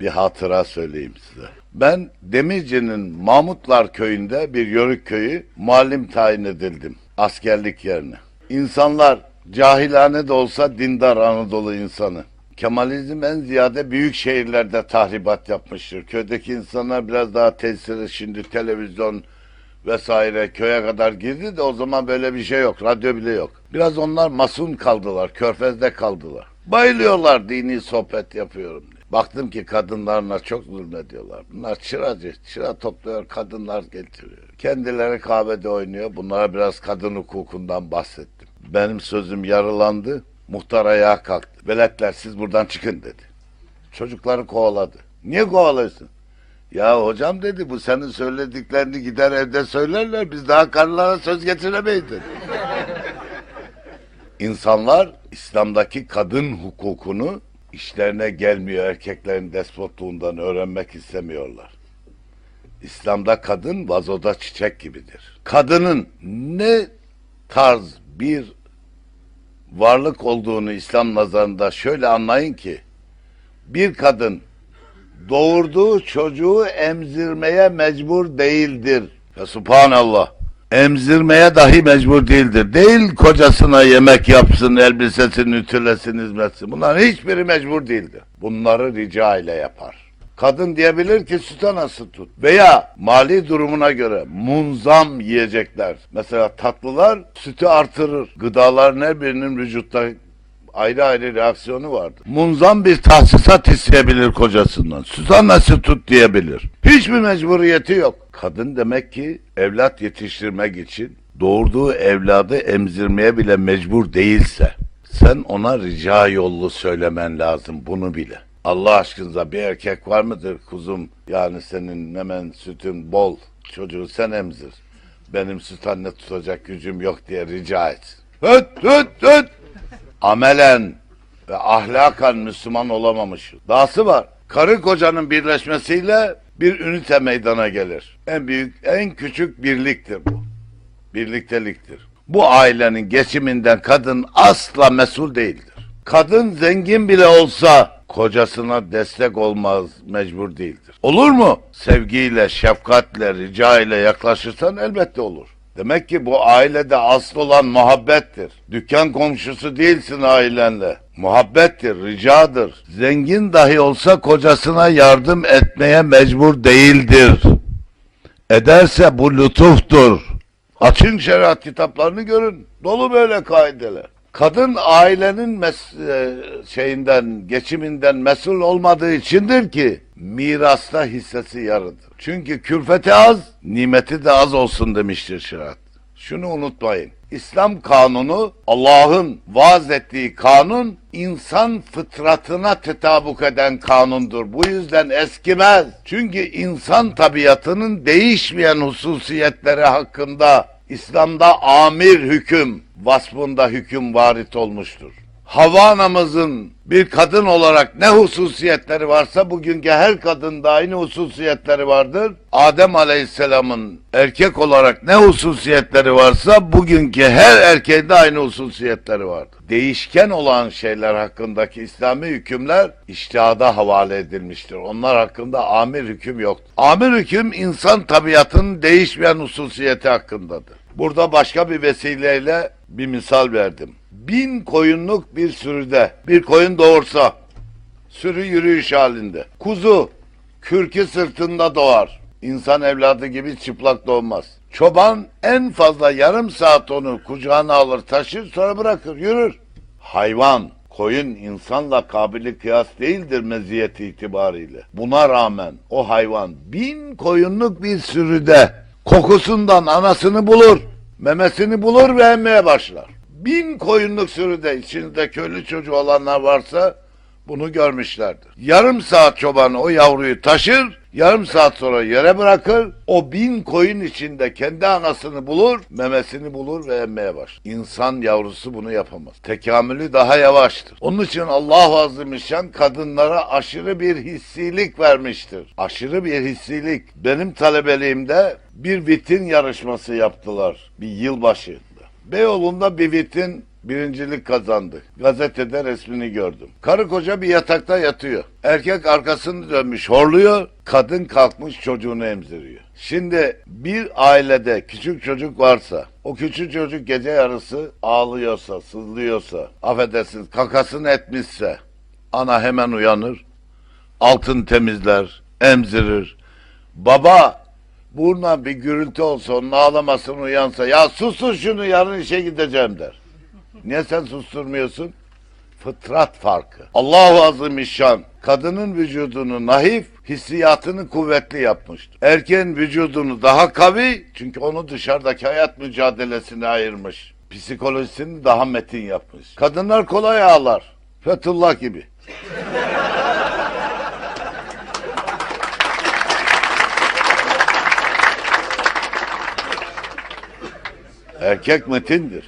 bir hatıra söyleyeyim size. Ben Demirci'nin Mahmutlar köyünde bir yörük köyü muallim tayin edildim askerlik yerine. İnsanlar cahilane de olsa dindar Anadolu insanı. Kemalizm en ziyade büyük şehirlerde tahribat yapmıştır. Köydeki insanlar biraz daha tesiri şimdi televizyon vesaire köye kadar girdi de o zaman böyle bir şey yok. Radyo bile yok. Biraz onlar masun kaldılar. Körfez'de kaldılar. Bayılıyorlar dini sohbet yapıyorum. Baktım ki kadınlarına çok zulmediyorlar. Bunlar çıracı. Çıra topluyor, kadınlar getiriyor. Kendileri kahvede oynuyor. Bunlara biraz kadın hukukundan bahsettim. Benim sözüm yarılandı. Muhtar ayağa kalktı. Veletler siz buradan çıkın dedi. Çocukları kovaladı. Niye kovalıyorsun? Ya hocam dedi bu senin söylediklerini gider evde söylerler. Biz daha karılara söz getiremeyiz dedi. İnsanlar İslam'daki kadın hukukunu işlerine gelmiyor erkeklerin despotluğundan öğrenmek istemiyorlar. İslam'da kadın vazoda çiçek gibidir. Kadının ne tarz bir varlık olduğunu İslam nazarında şöyle anlayın ki bir kadın doğurduğu çocuğu emzirmeye mecbur değildir. Ve subhanallah. Emzirmeye dahi mecbur değildir. Değil kocasına yemek yapsın, elbisesini ütülesin, hizmetsin. Bunların hiçbiri mecbur değildir. Bunları rica ile yapar. Kadın diyebilir ki süt anası tut. Veya mali durumuna göre munzam yiyecekler. Mesela tatlılar sütü artırır. Gıdaların her birinin vücutta ayrı ayrı reaksiyonu vardır. Munzam bir tahsisat isteyebilir kocasından. Süt annesi tut diyebilir. Hiçbir mecburiyeti yok. Kadın demek ki evlat yetiştirmek için doğurduğu evladı emzirmeye bile mecbur değilse sen ona rica yollu söylemen lazım bunu bile. Allah aşkınıza bir erkek var mıdır kuzum? Yani senin hemen sütün bol. Çocuğu sen emzir. Benim süt anne tutacak gücüm yok diye rica et. Höt höt höt amelen ve ahlakan Müslüman olamamış. Dahası var. Karı kocanın birleşmesiyle bir ünite meydana gelir. En büyük, en küçük birliktir bu. Birlikteliktir. Bu ailenin geçiminden kadın asla mesul değildir. Kadın zengin bile olsa kocasına destek olmaz, mecbur değildir. Olur mu? Sevgiyle, şefkatle, rica ile yaklaşırsan elbette olur. Demek ki bu ailede asıl olan muhabbettir. Dükkan komşusu değilsin ailenle. Muhabbettir, ricadır. Zengin dahi olsa kocasına yardım etmeye mecbur değildir. Ederse bu lütuftur. Açın şeriat kitaplarını görün. Dolu böyle kaideler. Kadın ailenin mes- e, şeyinden, geçiminden mesul olmadığı içindir ki mirasta hissesi yarıdır. Çünkü külfeti az, nimeti de az olsun demiştir şeriat. Şunu unutmayın. İslam kanunu Allah'ın vaaz ettiği kanun insan fıtratına tetabuk eden kanundur. Bu yüzden eskimez. Çünkü insan tabiatının değişmeyen hususiyetleri hakkında İslam'da amir hüküm vasfında hüküm varit olmuştur. Hava anamızın bir kadın olarak ne hususiyetleri varsa bugünkü her kadında aynı hususiyetleri vardır. Adem Aleyhisselam'ın erkek olarak ne hususiyetleri varsa bugünkü her erkeğin de aynı hususiyetleri vardır. Değişken olan şeyler hakkındaki İslami hükümler iştihada havale edilmiştir. Onlar hakkında amir hüküm yoktur. Amir hüküm insan tabiatının değişmeyen hususiyeti hakkındadır. Burada başka bir vesileyle bir misal verdim. Bin koyunluk bir sürüde bir koyun doğursa sürü yürüyüş halinde. Kuzu kürkü sırtında doğar. İnsan evladı gibi çıplak doğmaz. Çoban en fazla yarım saat onu kucağına alır taşır sonra bırakır yürür. Hayvan koyun insanla kabili kıyas değildir meziyeti itibariyle. Buna rağmen o hayvan bin koyunluk bir sürüde kokusundan anasını bulur, memesini bulur ve emmeye başlar. Bin koyunluk sürüde içinde köylü çocuğu olanlar varsa bunu görmüşlerdir. Yarım saat çoban o yavruyu taşır, yarım saat sonra yere bırakır. O bin koyun içinde kendi anasını bulur, memesini bulur ve emmeye başlar. İnsan yavrusu bunu yapamaz. Tekamülü daha yavaştır. Onun için Allah Azimüşşan kadınlara aşırı bir hissilik vermiştir. Aşırı bir hissilik. Benim talebeliğimde bir vitrin yarışması yaptılar bir yılbaşı. Beyoğlu'nda bir vitrin birincilik kazandı. Gazetede resmini gördüm. Karı koca bir yatakta yatıyor. Erkek arkasını dönmüş horluyor, kadın kalkmış çocuğunu emziriyor. Şimdi bir ailede küçük çocuk varsa, o küçük çocuk gece yarısı ağlıyorsa, sızlıyorsa, affedersiniz kakasını etmişse, ana hemen uyanır, altın temizler, emzirir. Baba Buradan bir gürültü olsa onun ağlamasını uyansa ya sustur şunu yarın işe gideceğim der. Niye sen susturmuyorsun? Fıtrat farkı. Allahu Azimüşşan kadının vücudunu naif, hissiyatını kuvvetli yapmıştır. Erkeğin vücudunu daha kavi çünkü onu dışarıdaki hayat mücadelesine ayırmış. Psikolojisini daha metin yapmış. Kadınlar kolay ağlar. Fethullah gibi. Erkek metindir.